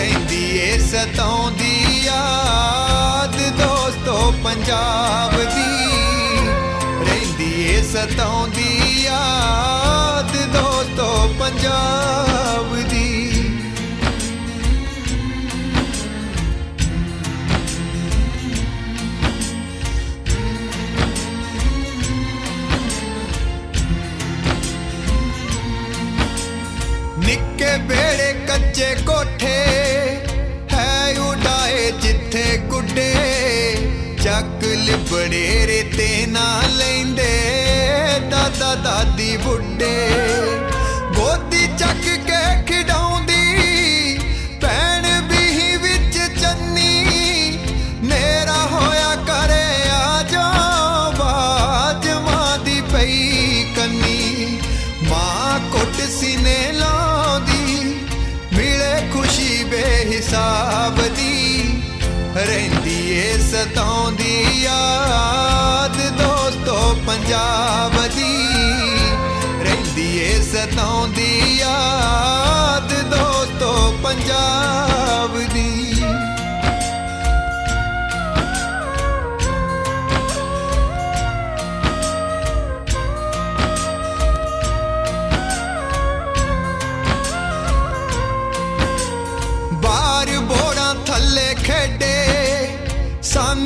ਰਹਿੰਦੀ ਏ ਸਤਾਉਂਦੀ ਯਾਦ। ਦੋਸਤੋ ਪੰਜਾਬ ਦੀ ਰਹਿੰਦੀ ਏ ਸਤਾਉਂਦੀ ਯਾਦ। ਨਿੱਕੇ ਬੇੜੇ ਕੱਚੇ ਕੋਠੇ ਹੈ ਉਡਾਏ ਜਿੱਥੇ ਗੁੱਡੇ, ਚੱਕ ਲਿਬੜੇ ਰੇਤੇ ਨਾ ਲੈਂਦੇ, ਦਾਦਾ ਦਾਦੀ ਬੁੱਢੇ। ਰਹਿੰਦੀ ਸਤਾਉਂਦੀ ਯਾਦ ਦੋਸਤੋ ਪੰਜਾਬ ਦੀ ਰਹਿੰਦੀ ਏ ਸਤਾਉਂਦੀ ਯਾਦ ਦੋਸਤੋ ਪੰਜਾਬ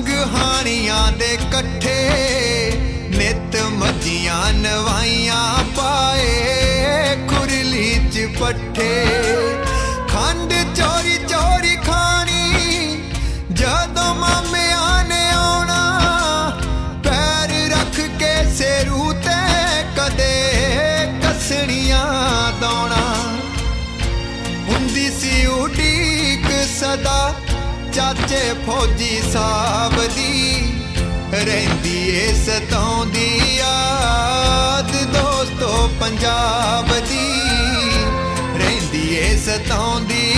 ਸੰਗ ਦੇ ਇਕੱਠੇ ਨਿਤ ਮੱਜੀਆਂ ਨਵਾਈ ਚਾਚੇ ਫੌਜੀ ਸਾਹਿਬ ਦੀ ਰਹਿੰਦੀ ਏ ਸਤਾਉਂਦੀ ਯਾਦ। ਦੋਸਤੋ ਪੰਜਾਬ ਦੀ ਰਹਿੰਦੀ ਏ ਸਤਾਉਂਦੀ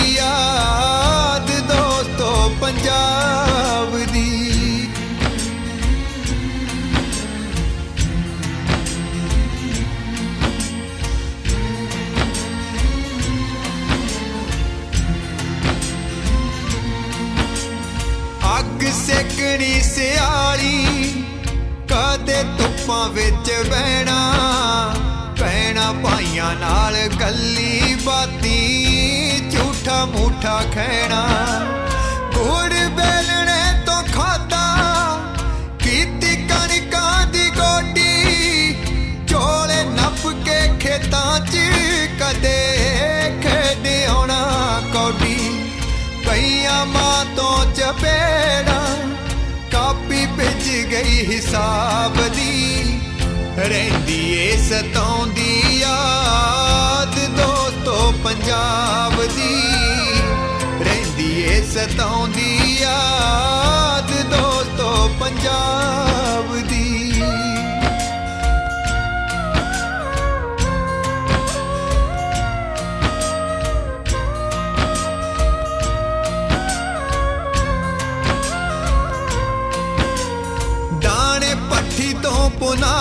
ਸੇਕਣੀ ਸਿਆਲੀ, ਕਦੇ ਧੁੱਪਾਂ ਵਿੱਚ ਬਹਿਣਾ ਪੈਣਾ ਭਾਈਆਂ ਨਾਲ ਗੱਲੀ ਬਾਤੀ, ਝੂਠਾ ਮੂਠਾ ਖੈਣਾ ਗੁੜ ਬੇਲਣੇ ਤੋਂ ਖਾਦਾ ਕੀਤੀ ਕਣਕਾਂ ਦੀ ਗੋਡੀ, ਚੋਲੇ ਨੱਪ ਕੇ ਖੇਤਾਂ 'ਚ ਕਦੇ ਖੇਡ ਆਉਣਾ ਕੌਡੀ। ਪਈਆਂ ਮਾਂ ਤੋਂ ਚਪੇ ਹਿਸਾਬ ਦੀ ਰਹਿੰਦੀ ਏ ਸਤੋਂ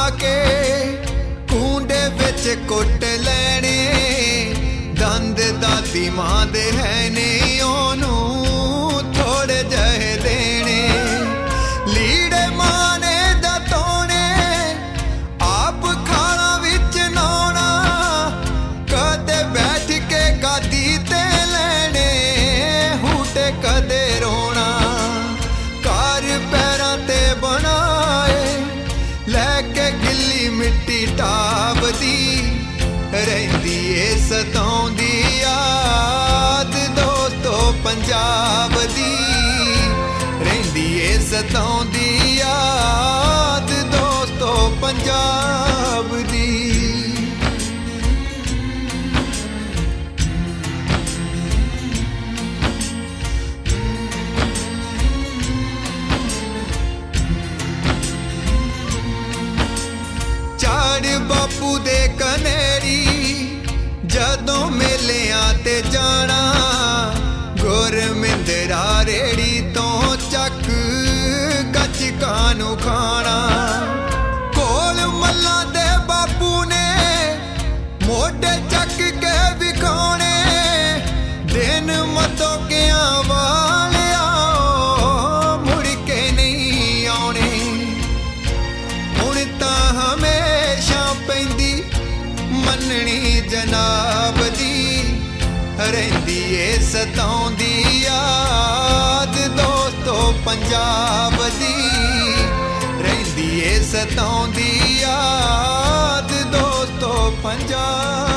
ਪੁਨਾ ਕੇ ਕੁੰਡੇ ਵਿੱਚ ਕੁੱਟ ਲੈਣੇ। ਦੰਦ ਦਾਦੀ ਮਾਂ ਦੇ ਹੈ ਨੇ। ਟਾਪਦੀ ਰਹਿੰਦੀ ਏ ਸਤਾਉਂਦੀ ਯਾਦ। ਦੋਸਤੋ ਪੰਜਾਬ ਦੀ ਰਹਿੰਦੀ ਏ ਸਤਾਉਂਦੀ ਝਾੜ ਬਾਪੂ ਦੇ ਕਨੇਰੀ। ਜਦੋਂ ਮੇਲਿਆਂ ਤੇ ਜਾਣਾ, ਗੁਰਮਿੰਦਰਾ ਰੇੜੀ ਤੋਂ ਚੱਕ ਗੱਜ ਕਾਨੂੰ ਖਾਣਾ। ਰਹਿੰਦੀ ਸਤਾਉਂਦੀ ਯਾਦ। ਦੋਸਤੋ ਪੰਜਾਬ ਦੀ ਰਹਿੰਦੀ ਏ ਸਤਾਉਂਦੀ ਯਾਦ। ਦੋਸਤੋ ਪੰਜਾਬ